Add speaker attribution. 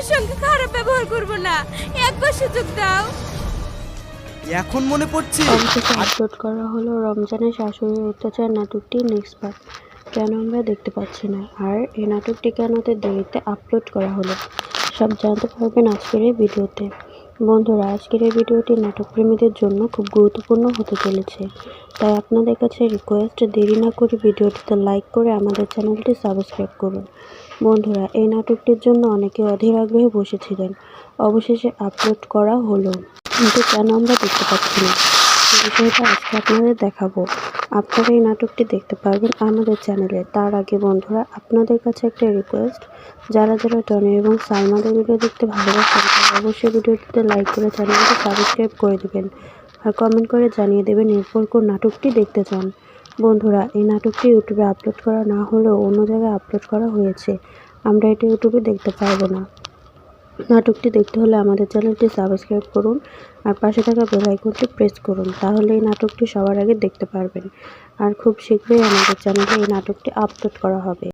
Speaker 1: কারোর সঙ্গে খারাপ ব্যবহার করব না। একবার সুযোগ দাও।
Speaker 2: এখন মনে পড়ছে।
Speaker 3: অবশেষে আপলোড করা হলো রমজানের শাশুড়ির অত্যাচার নাটকটি নেক্সট পার্ট কেন আমরা দেখতে পাচ্ছি না? আর এই নাটকটি কেন দেরিতে আপলোড করা হলো? সব জানতে পারবেন আজকের এই ভিডিওতে। বন্ধুরা, আজকের এই ভিডিওটি নাটক প্রেমীদের জন্য খুব গুরুত্বপূর্ণ হতে চলেছে। তাই আপনাদের কাছে রিকোয়েস্ট দেরি না করে ভিডিওটিতে লাইক করে আমাদের চ্যানেলটি সাবস্ক্রাইব করুন। বন্ধুরা, এই নাটকটির জন্য অনেকে অধীর আগ্রহে বসেছিলেন। অবশেষে আপলোড করা হলো। কিন্তু কেন আমরা দেখতে পাচ্ছি না। বিষয়টা আজকে আপনাদের দেখাবো। আপনারা এই নাটকটি দেখতে পারবেন আমাদের চ্যানেলে। তার আগে বন্ধুরা, আপনাদের কাছে একটা রিকোয়েস্ট যারা যারা টনি এবং সালমাদের ভিডিও দেখতে ভালোবাসেন অবশ্যই ভিডিওটিতে লাইক করে চ্যানেলটি সাবস্ক্রাইব করে দেবেন আর কমেন্ট করে জানিয়ে দেবেন এরপর কোন নাটকটি দেখতে চান। বন্ধুরা, এই নাটকটি ইউটিউবে আপলোড করা না হলেও অন্য জায়গায় আপলোড করা হয়েছে। আমরা এটা ইউটিউবে দেখতে পারব না। নাটকটি দেখতে হলে আমাদের চ্যানেলটি সাবস্ক্রাইব করুন আর পাশে থাকা বেল আইকনটি প্রেস করুন তাহলে এই নাটকটি সবার আগে দেখতে পারবেন। আর খুব শীঘ্রই আমাদের চ্যানেলে এই নাটকটি আপলোড করা হবে।